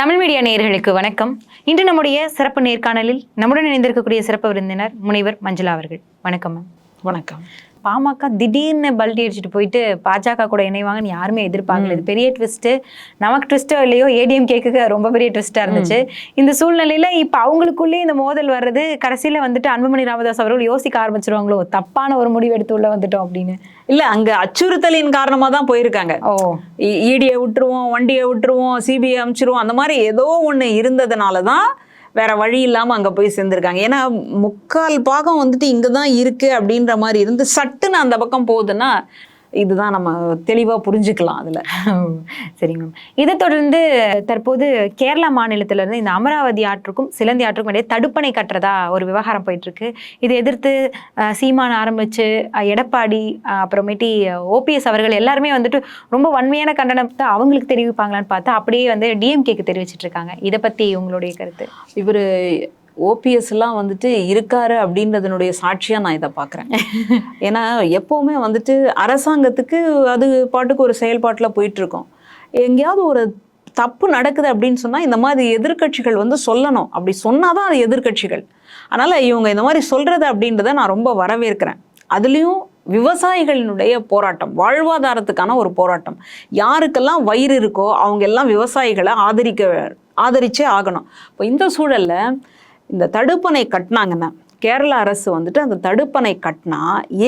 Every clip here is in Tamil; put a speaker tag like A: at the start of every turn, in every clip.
A: தமிழ் மீடியா நேயர்களுக்கு வணக்கம். இன்று நம்முடைய சிறப்பு நேர்காணலில் நம்முடன் இணைந்திருக்கக்கூடிய சிறப்பு விருந்தினர் முனைவர் மஞ்சுளா அவர்கள். வணக்கம் மேம்.
B: வணக்கம்.
A: பாமக திடீர்னு பல்டி அடிச்சுட்டு போயிட்டு பாஜக கூட இணைவாங்கன்னு யாருமே எதிர்பார்க்கல இது பெரிய ட்விஸ்ட் நமக்கு ட்விஸ்டோ இல்லையோ ஏடிஎம் கேக்கு ரொம்ப பெரிய ட்விஸ்டா இருந்துச்சு இந்த சூழ்நிலையில இப்ப அவங்களுக்குள்ளே இந்த மோதல் வர்றது கடைசியில வந்துட்டு அன்புமணி ராமதாஸ் அவர்கள் யோசிக்க ஆரம்பிச்சிருவாங்களோ தப்பான ஒரு முடிவு எடுத்து உள்ள வந்துட்டோம் அப்படின்னு
B: இல்ல அங்க அச்சுறுத்தலின் காரணமா தான் போயிருக்காங்க
A: ஓ
B: இடியை விட்டுருவோம் வண்டியை விட்டுருவோம் சிபிஐ அனுப்பிச்சிருவோம் அந்த மாதிரி ஏதோ ஒண்ணு இருந்ததுனால தான் வேற வழி இல்லாம அங்க போய் சேர்ந்திருக்காங்க. ஏன்னா முக்கால் பாகம் வந்துட்டு இங்கே தான் இருக்கு அப்படின்ற மாதிரி இருந்து சட்டுன்னு அந்த பக்கம் போகுதுன்னா இதுதான் நம்ம தெளிவா புரிஞ்சுக்கலாம் அதுல.
A: சரிங்க மேம். இதை தொடர்ந்து தற்போது கேரளா மாநிலத்துல இருந்து இந்த அமராவதி ஆற்றுக்கும் சிலந்தி ஆற்றுக்கும் இடையே தடுப்பணை கட்டுறதா ஒரு விவகாரம் போயிட்டு இருக்கு இதை எதிர்த்து சீமான் ஆரம்பிச்சு அஹ், எடப்பாடி அப்புறமேட்டி ஓபிஎஸ் அவர்கள் எல்லாருமே வந்துட்டு ரொம்ப வன்மையான கண்டனத்தை அவங்களுக்கு தெரிவிப்பாங்களான்னு பார்த்தா அப்படியே வந்து டிஎம்கேக்கு தெரிவிச்சிட்டு இருக்காங்க. இதை பத்தி உங்களுடைய கருத்து?
B: இவரு ஓபிஎஸ் எல்லாம் வந்துட்டு இருக்காரு அப்படின்றதனுடைய சாட்சியா நான் இதை பார்க்குறேன். ஏன்னா எப்பவுமே வந்துட்டு அரசாங்கத்துக்கு அது பாட்டுக்கு ஒரு செயல்பாட்டில் போயிட்டு இருக்கோம் எங்கேயாவது ஒரு தப்பு நடக்குது அப்படின்னு சொன்னா இந்த மாதிரி எதிர்க்கட்சிகள் வந்து சொல்லணும். அப்படி சொன்னாதான் அது எதிர்க்கட்சிகள். அதனால இவங்க இந்த மாதிரி சொல்றது அப்படின்றத நான் ரொம்ப வரவேற்கிறேன். அதுலேயும் விவசாயிகளினுடைய போராட்டம் வாழ்வாதாரத்துக்கான ஒரு போராட்டம். யாருக்கெல்லாம் வயிறு இருக்கோ அவங்க எல்லாம் விவசாயிகளை ஆதரிக்க ஆதரிச்சே ஆகணும். இப்போ இந்த சூழல்ல இந்த தடுப்பணை கட்டினாங்கன்னா கேரள அரசு வந்துட்டு அந்த தடுப்பணை கட்டினா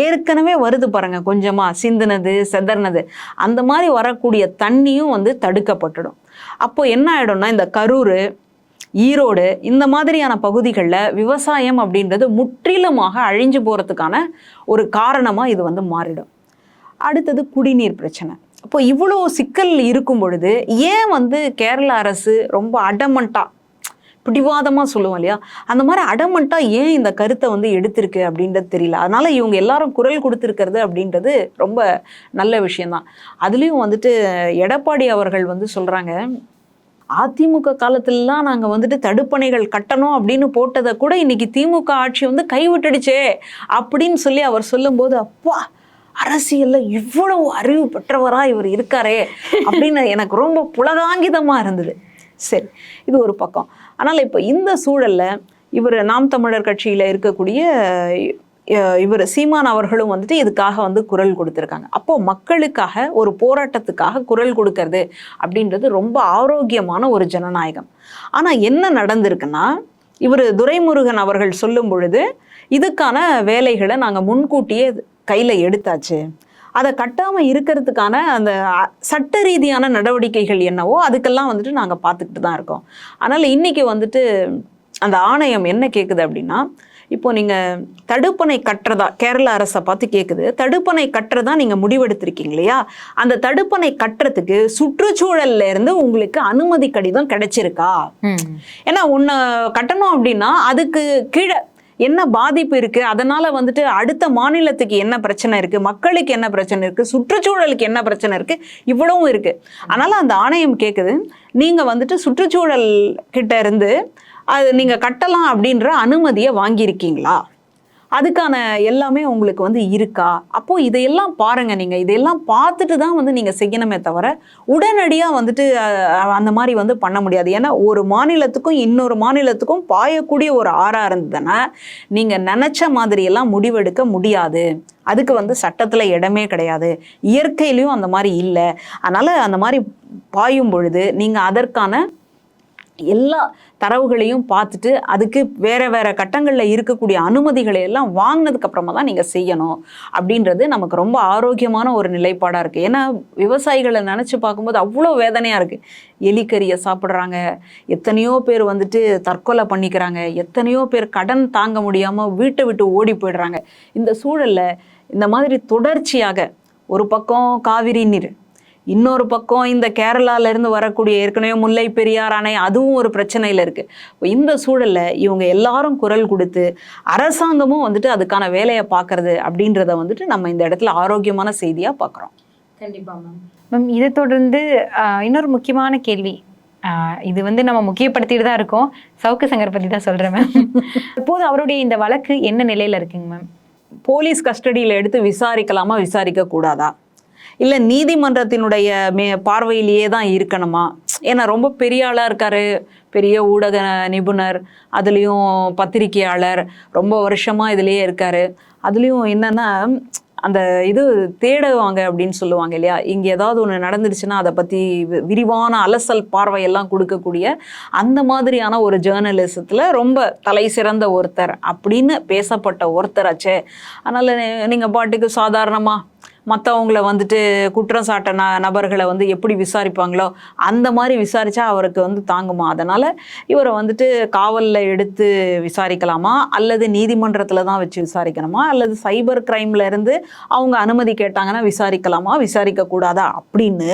B: ஏற்கனவே வருது பாருங்க கொஞ்சமாக சிந்தினது செதறினது. அந்த மாதிரி வரக்கூடிய தண்ணியும் வந்து தடுக்கப்பட்டுடும். அப்போ என்ன ஆகிடும்னா இந்த கரூர் ஈரோடு இந்த மாதிரியான பகுதிகளில் விவசாயம் அப்படின்றது முற்றிலுமாக அழிஞ்சு போகிறதுக்கான ஒரு காரணமாக இது வந்து மாறிடும். அடுத்தது குடிநீர் பிரச்சனை. அப்போ இவ்வளோ சிக்கல் இருக்கும் பொழுது ஏன் வந்து கேரள அரசு ரொம்ப அடமண்ட்டாக பிடிவாதமாக சொல்லுவோம் இல்லையா? அந்த மாதிரி அடமண்டா ஏன் இந்த கருத்தை வந்து எடுத்திருக்கு அப்படின்றது தெரியல. அதனால் இவங்க எல்லாரும் குரல் கொடுத்துருக்கிறது அப்படின்றது ரொம்ப நல்ல விஷயந்தான் அதுலேயும் வந்துட்டு எடப்பாடி அவர்கள் வந்து சொல்கிறாங்க அதிமுக காலத்திலலாம் நாங்கள் வந்துட்டு தடுப்பணைகள் கட்டணும் அப்படின்னு போட்டதை கூட இன்னைக்கு திமுக ஆட்சி வந்து கைவிட்டுடுச்சே அப்படின்னு சொல்லி அவர் சொல்லும்போது அப்பா அரசியல்ல இவ்வளவு அறிவு பெற்றவராக இவர் இருக்காரே அப்படின்னு எனக்கு ரொம்ப புலகாங்கிதமாக இருந்தது. சரி இது ஒரு பக்கம். ஆனால் இப்போ இந்த சூழலில் இவர் நாம் தமிழர் கட்சியில் இருக்கக்கூடிய இவர் சீமான் அவர்களும் வந்துட்டு இதுக்காக வந்து குரல் கொடுத்துருக்காங்க. அப்போது மக்களுக்காக ஒரு போராட்டத்துக்காக குரல் கொடுக்கறது அப்படின்றது ரொம்ப ஆரோக்கியமான ஒரு ஜனநாயகம். ஆனால் என்ன நடந்திருக்குன்னா இவர் துரைமுருகன் அவர்கள் சொல்லும் பொழுது இதுக்கான வேலைகளை நாங்கள் முன்கூட்டியே கையில் எடுத்தாச்சு. அதை கட்டாமல் இருக்கிறதுக்கான அந்த சட்ட ரீதியான நடவடிக்கைகள் என்னவோ அதுக்கெல்லாம் வந்துட்டு நாங்கள் பார்த்துக்கிட்டு தான் இருக்கோம். அதனால் இன்னைக்கு வந்துட்டு அந்த ஆணையம் என்ன கேட்குது அப்படின்னா இப்போ நீங்கள் தடுப்பணை கட்டுறதா கேரள அரசை பார்த்து கேட்குது தடுப்பணை கட்டுறதா நீங்கள் முடிவெடுத்திருக்கீங்க இல்லையா? அந்த தடுப்பணை கட்டுறதுக்கு சுற்றுச்சூழல்ல இருந்து உங்களுக்கு அனுமதி கடிதம் கிடைச்சிருக்கா? ஏன்னா உன்னை கட்டணும் அப்படின்னா அதுக்கு கீழே என்ன பாதிப்பு இருக்கு? அதனால வந்துட்டு அடுத்த மாநிலத்துக்கு என்ன பிரச்சனை இருக்கு? மக்களுக்கு என்ன பிரச்சனை இருக்கு? சுற்றுச்சூழலுக்கு என்ன பிரச்சனை இருக்கு? இவ்வளவும் இருக்கு. அதனால அந்த ஆணையம் கேட்குது நீங்க வந்துட்டு சுற்றுச்சூழல் கிட்ட இருந்து அது நீங்க கட்டலாம் அப்படின்ற அனுமதியை வாங்கியிருக்கீங்களா? அதுக்கான எல்லாமே உங்களுக்கு வந்து இருக்கா? அப்போ இதையெல்லாம் பாருங்க நீங்க. இதையெல்லாம் பார்த்துட்டு தான் வந்து நீங்க செய்யணுமே தவிர உடனடியா வந்துட்டு அந்த மாதிரி வந்து பண்ண முடியாது. ஏன்னா ஒரு மாநிலத்துக்கும் இன்னொரு மாநிலத்துக்கும் பாயக்கூடிய ஒரு ஆறா இருந்ததுன்னா நீங்க நினைச்ச மாதிரியெல்லாம் முடிவெடுக்க முடியாது. அதுக்கு வந்து சட்டத்துல இடமே கிடையாது. இயற்கையிலையும் அந்த மாதிரி இல்லை. அதனால அந்த மாதிரி பாயும் பொழுது நீங்க அதற்கான எல்லா தரவுகளையும் பார்த்துட்டு அதுக்கு வேறு வேறு கட்டங்களில் இருக்கக்கூடிய அனுமதிகளை எல்லாம் வாங்கினதுக்கப்புறமா தான் நீங்கள் செய்யணும் அப்படின்றது நமக்கு ரொம்ப ஆரோக்கியமான ஒரு நிலைப்பாடாக இருக்குது ஏன்னா விவசாயிகளை நினச்சி பார்க்கும்போது அவ்வளோ வேதனையாக இருக்குது எலிக்கறியை சாப்பிட்றாங்க எத்தனையோ பேர் வந்துட்டு தற்கொலை பண்ணிக்கிறாங்க எத்தனையோ பேர் கடன் தாங்க முடியாமல் வீட்டை விட்டு ஓடி போயிடுறாங்க. இந்த சூழல்ல இந்த மாதிரி தொடர்ச்சியாக ஒரு பக்கம் காவிரி நீர் இன்னொரு பக்கம் இந்த கேரளால இருந்து வரக்கூடிய ஏற்கனவே முல்லை பெரியார் அணை அதுவும் ஒரு பிரச்சனையில இருக்கு. இப்போ இந்த சூழல்ல இவங்க எல்லாரும் குரல் கொடுத்து அரசாங்கமும் வந்துட்டு அதுக்கான வேலையை பார்க்கறது அப்படின்றத வந்துட்டு நம்ம இந்த இடத்துல ஆரோக்கியமான செய்தியா பார்க்குறோம்.
A: கண்டிப்பா மேம் மேம் இதை தொடர்ந்து இன்னொரு முக்கியமான கேள்வி. இது வந்து நம்ம முக்கியப்படுத்திட்டு தான் இருக்கோம். சவுக்கு சங்கர் பத்தி தான் சொல்றேன் மேம். இப்போது அவருடைய இந்த வழக்கு என்ன நிலையில இருக்குங்க மேம்?
B: போலீஸ் கஸ்டடியில் எடுத்து விசாரிக்கலாமா விசாரிக்க கூடாதா? இல்லை நீதிமன்றத்தினுடைய மே பார்வையிலேயே தான் இருக்கணுமா? ஏன்னா ரொம்ப பெரிய ஆளாக இருக்காரு. பெரிய ஊடக நிபுணர் அதுலேயும் பத்திரிகையாளர் ரொம்ப வருஷமாக இதுலேயே இருக்காரு. அதுலேயும் என்னன்னா அந்த இது தேடுவாங்க அப்படின்னு சொல்லுவாங்க இல்லையா? இங்கே ஏதாவது ஒன்று நடந்துருச்சுன்னா அதை பற்றி விரிவான அலசல் பார்வையெல்லாம் கொடுக்கக்கூடிய அந்த மாதிரியான ஒரு ஜேர்னலிசத்தில் ரொம்ப தலை சிறந்த ஒருத்தர் அப்படின்னு பேசப்பட்ட ஒருத்தராச்சே. அதனால் நீங்கள் பாட்டுக்கு சாதாரணமாக மற்றவங்கள வந்துட்டு குற்றம் சாட்ட ந நபர்களை வந்து எப்படி விசாரிப்பாங்களோ அந்த மாதிரி விசாரித்தா அவருக்கு வந்து தாங்குமா? அதனால் இவரை வந்துட்டு காவலில் எடுத்து விசாரிக்கலாமா? அல்லது நீதிமன்றத்தில் தான் வச்சு விசாரிக்கணுமா? அல்லது சைபர் இருந்து அவங்க அனுமதி கேட்டாங்கன்னா விசாரிக்கலாமா? விசாரிக்கக்கூடாதா அப்படின்னு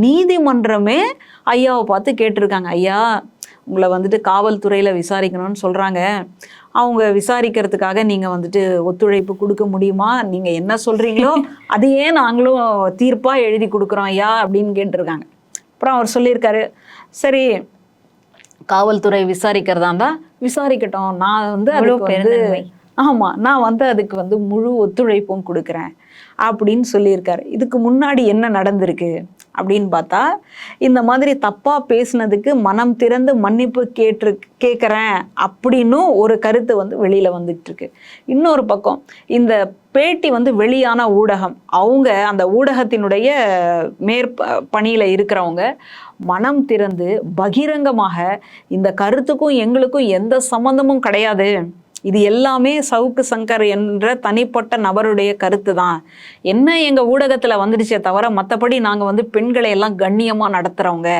B: நீதிமன்றமே ஐயாவை பார்த்து கேட்டிருக்காங்க. ஐயா உங்களை வந்துட்டு காவல்துறையில் விசாரிக்கணும்னு சொல்கிறாங்க அவங்க விசாரிக்கிறதுக்காக நீங்கள் வந்துட்டு ஒத்துழைப்பு கொடுக்க முடியுமா? நீங்கள் என்ன சொல்கிறீங்களோ அதையே நாங்களும் தீர்ப்பாக எழுதி கொடுக்குறோம் ஐயா அப்படின்னு கேட்டிருக்காங்க. அப்புறம் அவர் சொல்லியிருக்காரு சரி காவல்துறை விசாரிக்கிறதா இருந்தா விசாரிக்கட்டும். நான் வந்து அதுக்கு வந்து. ஆமா நான் வந்து அதுக்கு வந்து முழு ஒத்துழைப்பும் கொடுக்குறேன் அப்படின்னு சொல்லியிருக்காரு. இதுக்கு முன்னாடி என்ன நடந்திருக்கு? அப்படின்னு பார்த்தா இந்த மாதிரி தப்பாக பேசினதுக்கு மனம் திறந்து மன்னிப்பு கேட்டு கேட்குறேன் அப்படின்னும் ஒரு கருத்து வந்து வெளியில் வந்துட்டுருக்கு இன்னொரு பக்கம் இந்த பேட்டி வந்து வெளியான ஊடகம் அவங்க அந்த ஊடகத்தினுடைய மேற்ப பணியில் இருக்கிறவங்க மனம் திறந்து பகிரங்கமாக இந்த கருத்துக்கும் எங்களுக்கும் எந்த சம்மந்தமும் கிடையாது. இது எல்லாமே சவுக்கு சங்கர் என்ற தனிப்பட்ட நபருடைய கருத்து தான் என்ன எங்கள் ஊடகத்தில் வந்துடுச்சே தவிர மற்றபடி நாங்கள் வந்து பெண்களை எல்லாம் கண்ணியமாக நடத்துகிறவங்க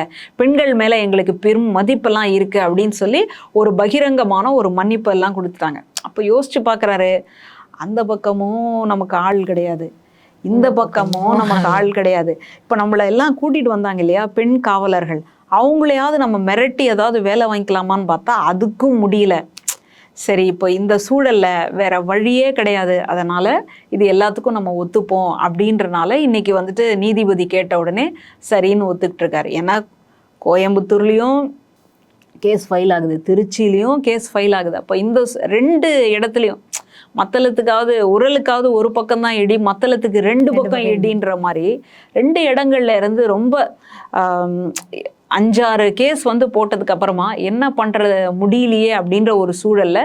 B: பெண்கள் மேலே எங்களுக்கு பெரும் மதிப்பெல்லாம் இருக்குது அப்படின்னு சொல்லி ஒரு பகிரங்கமான ஒரு மன்னிப்பு எல்லாம் கொடுத்துட்டாங்க. அப்போ யோசிச்சு பார்க்குறாரு அந்த பக்கமும் நமக்கு ஆள் கிடையாது. இந்த பக்கமும் நமக்கு ஆள் கிடையாது. இப்போ நம்மளை எல்லாம் கூட்டிகிட்டு வந்தாங்க இல்லையா பெண் காவலர்கள். அவங்களையாவது நம்ம மிரட்டி ஏதாவது வேலை வாங்கிக்கலாமான்னு பார்த்தா அதுக்கும் முடியல. சரி இப்போ இந்த சூழல்ல வேற வழியே கிடையாது. அதனால இது எல்லாத்துக்கும் நம்ம ஒத்துப்போம் அப்படின்றனால இன்னைக்கு வந்துட்டு நீதிபதி கேட்ட உடனே சரின்னு ஒத்துக்கிட்டு இருக்காரு. ஏன்னா கோயம்புத்தூர்லேயும் கேஸ் ஃபைல் ஆகுது. திருச்சியிலையும் கேஸ் ஃபைல் ஆகுது. அப்போ இந்த ரெண்டு இடத்துலையும் மத்தளத்துக்காவது உரலுக்காவது ஒரு பக்கம் தான் இடி மத்தளத்துக்கு ரெண்டு பக்கம் இடின்ற மாதிரி ரெண்டு இடங்கள்ல இருந்து ரொம்ப அஞ்சாறு கேஸ் வந்து போட்டதுக்கு அப்புறமா என்ன பண்ணுறது முடியலையே அப்படின்ற ஒரு சூழல்ல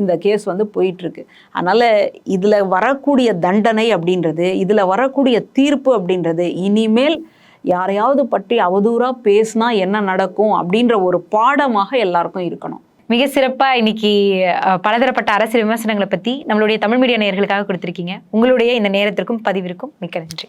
B: இந்த கேஸ் வந்து போயிட்டுருக்கு. அதனால் இதில் வரக்கூடிய தண்டனை அப்படின்றது இதில் வரக்கூடிய தீர்ப்பு அப்படின்றது இனிமேல் யாரையாவது பற்றி அவதூறாக பேசினா என்ன நடக்கும் அப்படின்ற ஒரு பாடமாக எல்லாருக்கும் இருக்கணும்.
A: மிக சிறப்பாக இன்னைக்கு பலதரப்பட்ட அரசியல் விமர்சனங்களை பற்றி நம்மளுடைய தமிழ் மீடியா நேயர்களுக்காக கொடுத்துருக்கீங்க. உங்களுடைய இந்த நேரத்திற்கும் பதிவிற்கும் மிக்க நன்றி.